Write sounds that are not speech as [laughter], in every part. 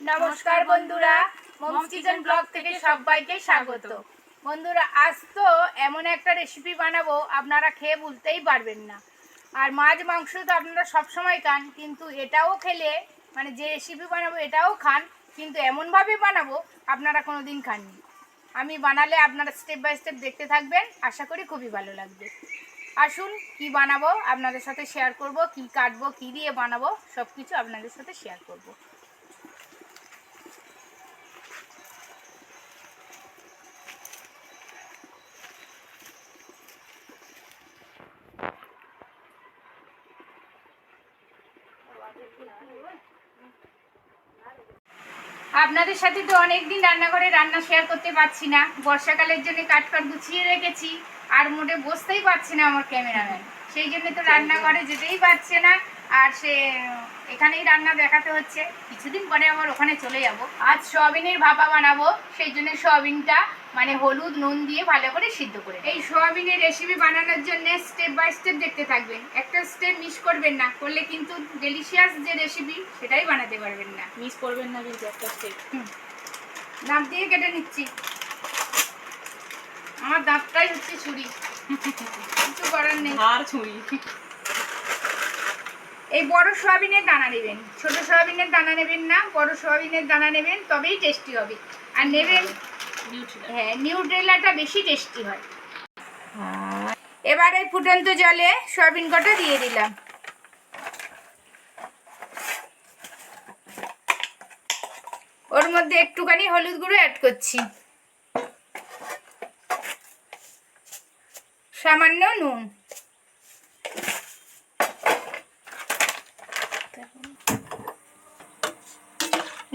নমস্কার বন্ধুরা moms blog থেকে সবাইকে স্বাগত। বন্ধুরা, আজ তো এমন একটা রেসিপি বানাবো, আপনারা খেয়ে ভুলতেই পারবেন না। আর মাছ, মাংস তো আপনারা সবসময় খান, কিন্তু এটাও খেলে মানে যে রেসিপি বানাবো এটাও খান, কিন্তু এমনভাবে বানাবো, আপনারা কোনো দিন খাননি। আমি বানালে আপনারা স্টেপ বাই স্টেপ দেখতে থাকবেন, আশা করি খুবই ভালো লাগবে। আসুন, কি বানাবো, আপনাদের সাথে শেয়ার করব, কি কাটবো, কি দিয়ে বানাবো সব কিছু আপনাদের সাথে শেয়ার করব। আপনাদের সাথে তো অনেকদিন রান্নাঘরে রান্না শেয়ার করতে পারছি না। বর্ষাকালের জন্য কাটকাট গুছিয়ে রেখেছি, আর মোটে বসতেই পারছি না আমার ক্যামেরাম্যান সেই জন্য তো রান্নাঘরে যেতেই পারছে না। আর সে এখানেই রান্না দেখাতে হচ্ছে। কিছুদিন পরে আবার ওখানে চলে যাব। আজ সোয়াবিনের ভাপা বানাবো সেই জন্য সোয়াবিনটা মানে হলুদ নুন দিয়ে ভালো করে সিদ্ধ করে এই সোয়াবিনের রেসিপি বানানোর জন্য স্টেপ বাই স্টেপ দেখতে থাকবেন। একটা স্টেপ মিস করবেন না করলে কিন্তু ডেলিশিয়াস যে রেসিপি সেটাই বানাতে পারবেন না। মিস করবেন না কিন্তু একটা স্টেপ দাঁত দিয়ে কেটে নিচ্ছি। আমার দাঁতটাই হচ্ছে ছুরি। [laughs] কিছু করার নেই। আর ছুঁড়ি এই বড় সয়াবিনের দানা নেবেন ছোট সয়াবিনের দানা নেবেন না বড় সয়াবিনের দানা নেবেন তবেই টেস্টি হবে। আর নেবেন হ্যাঁ নিউট্রেলাটা বেশি টেস্টি হয়। এবারে ফুটন্ত জলে সয়াবিন কটা দিয়ে দিলাম। ওর মধ্যে একটুখানি হলুদ গুঁড়ো অ্যাড করছি। সামান্য নুন।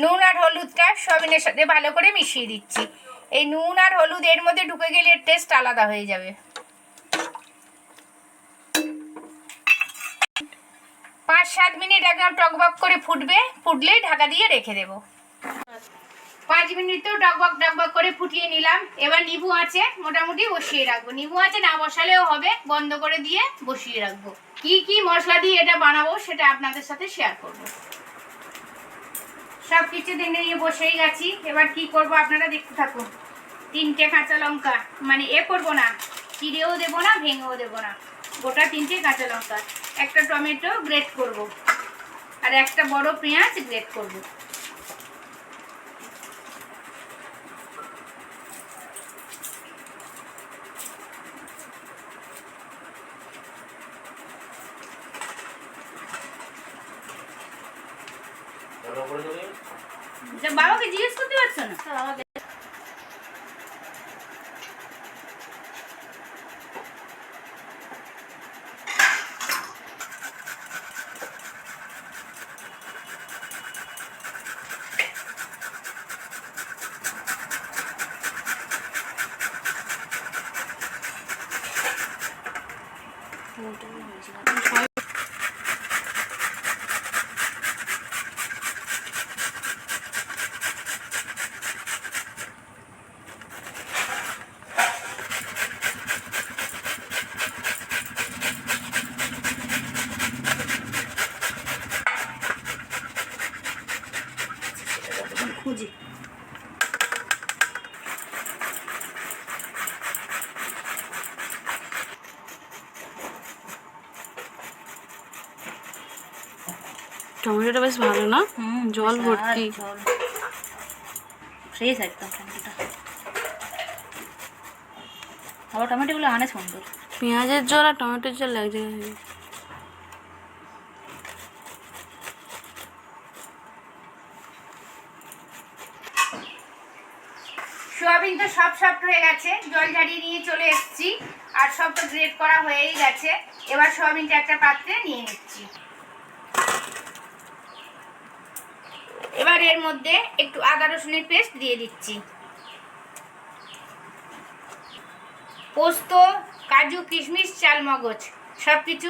নুন আর হলুদটা সয়াবিনের সাথে ভালো করে মিশিয়ে দিচ্ছি। এই নুন আর হলুদ এর মধ্যে ঢুকে গেলে এর টেস্ট আলাদা হয়ে যাবে। পাঁচ সাত মিনিট একদম টকবক করে ফুটবে ফুটলেই ঢাকা দিয়ে রেখে দেবো। পাঁচ মিনিট মিনিটেও টকবক টকবক করে ফুটিয়ে নিলাম। এবার নিবু আছে মোটামুটি বসিয়ে রাখব। নিবু আছে না বসালেও হবে, বন্ধ করে দিয়ে বসিয়ে রাখব। কি কি মশলা দিয়ে এটা বানাবো সেটা আপনাদের সাথে শেয়ার করব। সব কিছু দিনে নিয়ে বসেই গেছি এবার কি করব আপনারা দেখতে থাকুন। তিনটে কাঁচা লঙ্কা। মানে এ করব না, চিড়েও দেবো না, ভেঙেও দেবো না। গোটা তিনটে কাঁচা লঙ্কা। একটা টমেটো গ্রেট করব। আর একটা বড় পেঁয়াজ গ্রেট করব যা বাবাকে জিজ্ঞেস করতে পারছ না? খুঁজি। টমেটোটা বেশ ভালো না? জল ভর্তি। ফ্রেশ একদম টমেটোটা। আবার টমেটোগুলো আনে সুন্দর। পেঁয়াজের জল আর টমেটোর জল এক জায়গায় হয়ে গেছে। সোয়াবিন তো সব সফট হয়ে গেছে জল ঝাড়িয়ে নিয়ে চলে এসেছি। আর সব তো গ্রেট করা হয়েই গেছে। এবার সোয়াবিনটা একটা পাত্রে নিয়ে নিচ্ছি। এবার এর মধ্যে একটু আদা রসুনের পেস্ট দিয়ে দিচ্ছি। পোস্ত, কাজু, কিশমিশ চাল মগজ সব কিছু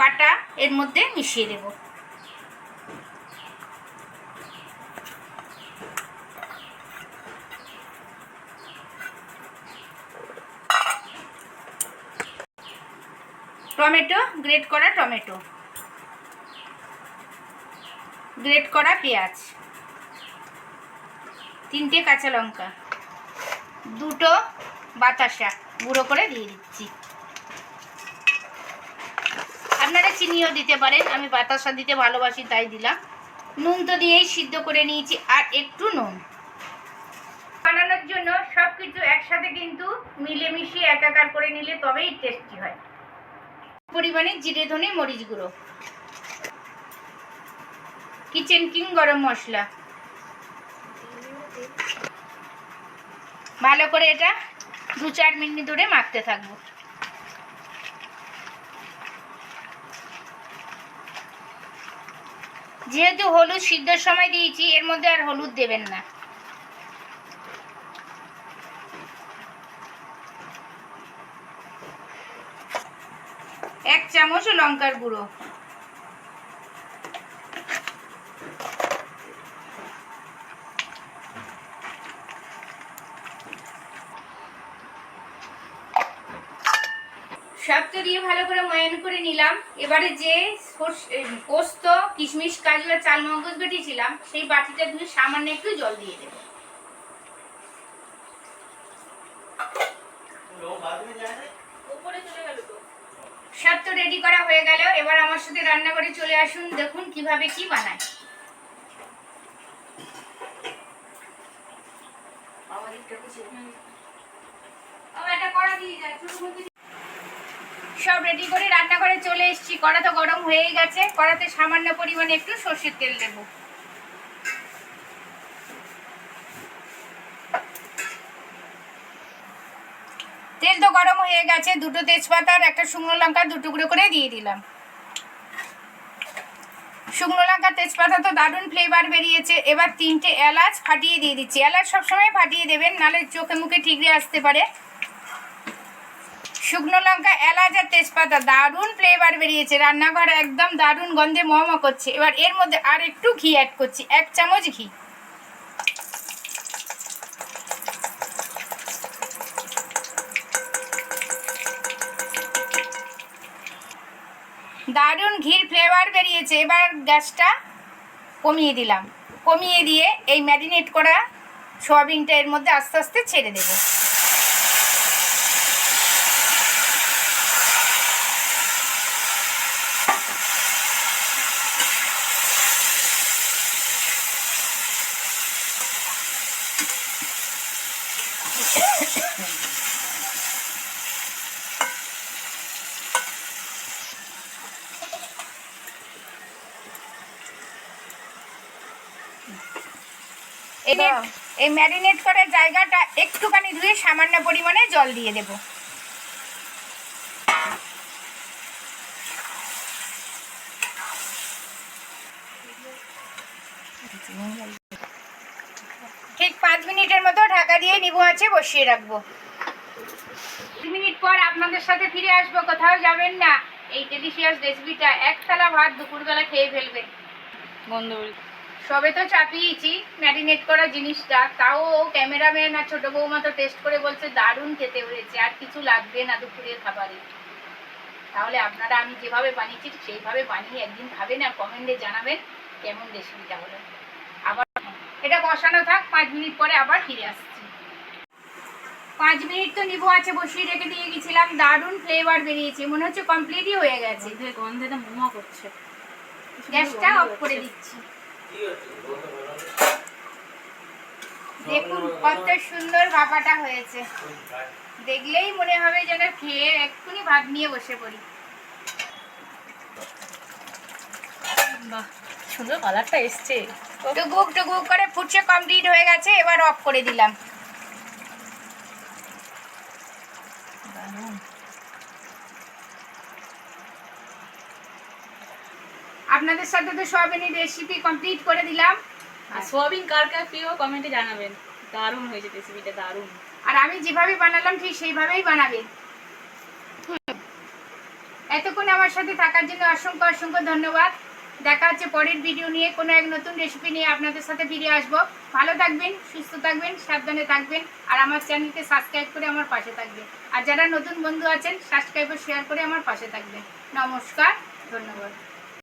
বাটা এর মধ্যে মিশিয়ে দেবো। টমেটো গ্রেট করা টমেটো। গ্রেট করা পেঁয়াজ। তিনটে কাঁচা লঙ্কা। দুটো বাতাসা। গুঁড়ো করে দিয়ে দিচ্ছি। আপনারা চিনিও দিতে পারেন, আমি বাতাসা দিতে ভালোবাসি, তাই দিলাম। নুন তো দিয়েই সিদ্ধ করে নিয়েছি, আর একটু নুন। বানানোর জন্য সব কিছু একসাথে কিন্তু মিলেমিশে একাকার করে নিলে তবেই টেস্টি হয়। পরিমাণে জিরে, ধনে, মরিচ গুঁড়ো। কিচেন কিং গরম মশলা। ভালো করে এটা দু চার মিনিট ধরে মাখতে থাকব। যেহেতু হলুদ সিদ্ধর সময় দিয়েছি, এর মধ্যে আর হলুদ দেবেন না। এক চামচ লঙ্কার গুঁড়ো। সবটা দিয়ে ভালো করে ময়ান করে নিলাম। এবারে যে পোস্ত, কিশমিশ, কাজু আর চাল মগজ বেটিয়েছিলাম সেই বাটিটা ধুয়ে সামান্য একটু জল দিয়ে দেবো সব তো রেডি করা হয়ে গেল। এবার আমার সাথে রান্না করে চলে আসুন। দেখুন কীভাবে কি বানায়। সব রেডি করে রান্না করে চলে এসছি। কড়া তো গরম হয়েই গেছে। কড়াতে সামান্য পরিমাণে একটু সর্ষের তেল দেবো। তেল তো গরম হয়ে গেছে, দুটো তেজপাতা আর একটা শুকনো লঙ্কা দু টুকরো করে দিয়ে দিলাম। শুকনো লঙ্কা, তেজপাতা তো দারুণ ফ্লেভার বেরিয়েছে। এবার তিনটে এলাচ ফাটিয়ে দিয়ে দিচ্ছি। এলাচ সবসময় ফাটিয়ে দেবেন, নাহলে চোখে মুখে ঠিকরে আসতে পারে। শুকনো লঙ্কা, এলাচ আর তেজপাতা দারুণ ফ্লেভার বেরিয়েছে। রান্নাঘর একদম দারুণ গন্ধে মম করছে। এবার এর মধ্যে আর একটু ঘি অ্যাড করছি, এক চামচ ঘি। দারুণ ঘির ফ্লেভার বেরিয়েছে। এবার গ্যাসটা কমিয়ে দিলাম। কমিয়ে দিয়ে এই ম্যারিনেট করা সোয়াবিনটা এর মধ্যে আস্তে আস্তে ছেড়ে দেব দেবো। এবার এই ম্যারিনেট করার জায়গাটা একটুখানি ধুয়ে সামান্য পরিমাণে জল দিয়ে দেব। ঠিক পাঁচ মিনিটের মতো ঢাকা দিয়ে নিবু আছে বসিয়ে রাখব। দু মিনিট পর আপনাদের সাথে ফিরে আসব কোথাও যাবেন না। এই ডেলিশিয়াস রেসিপিটা এক থালা ভাত দুপুরবেলা খেয়ে ফেলবেন। বন্ধ সবে তো চাপিয়েছি ম্যারিনেট করা জিনিসটা। তাও ক্যামেরাম্যান আর ছোট বৌমা তো টেস্ট করে বলছে দারুণ খেতে হয়েছে আর কিছু লাগবে না দুপুরের খাবারে। তাহলে আপনারা আমি যেভাবে বানিয়েছি সেইভাবে বানিয়ে একদিন খাবেন আর কমেন্টে জানাবেন কেমন রেসিপিটা হলো। আবার এটা বসানো থাক পাঁচ মিনিট পরে আবার ফিরে আসছি। পাঁচ মিনিট তো নিবো আছে বসিয়ে রেখে দিয়ে গেছিলাম দারুণ ফ্লেভার বেরিয়েছে মনে হচ্ছে কমপ্লিটই হয়ে গেছে। গন্ধে গন্ধেটা মোমো করছে। গ্যাসটা অফ করে দিচ্ছি। দেখুন কত সুন্দর ভাপাটা হয়েছে। দেখলেই মনে হবে যেন খেয়ে এক্ষুনি ভাত নিয়ে বসে পড়ি। বাহ সুন্দর কালারটা এসছে। টুকুক টুকুক করে ফুটছে কমপ্লিট হয়ে গেছে এবার অফ করে দিলাম। দারুণ। আপনাদের সাথে তো সয়াবিনের রেসিপি কমপ্লিট করে দিলাম। আর সোয়াবিন কার কার প্রিয় কমেন্টে জানাবেন। দারুণ হয়েছে রেসিপিটা দারুণ। আর আমি যেভাবে বানালাম ঠিক সেইভাবেই বানাবেন এতক্ষণ আমার সাথে থাকার জন্য অসংখ্য অসংখ্য ধন্যবাদ। দেখা হচ্ছে পরের ভিডিও নিয়ে কোনো এক নতুন রেসিপি নিয়ে আপনাদের সাথে ফিরে আসব। ভালো থাকবেন সুস্থ থাকবেন সাবধানে থাকবেন আর আমার চ্যানেলকে সাবস্ক্রাইব করে আমার পাশে থাকবেন। আর যারা নতুন বন্ধু আছেন সাবস্ক্রাইব ও শেয়ার করে আমার পাশে থাকবেন। নমস্কার ধন্যবাদ।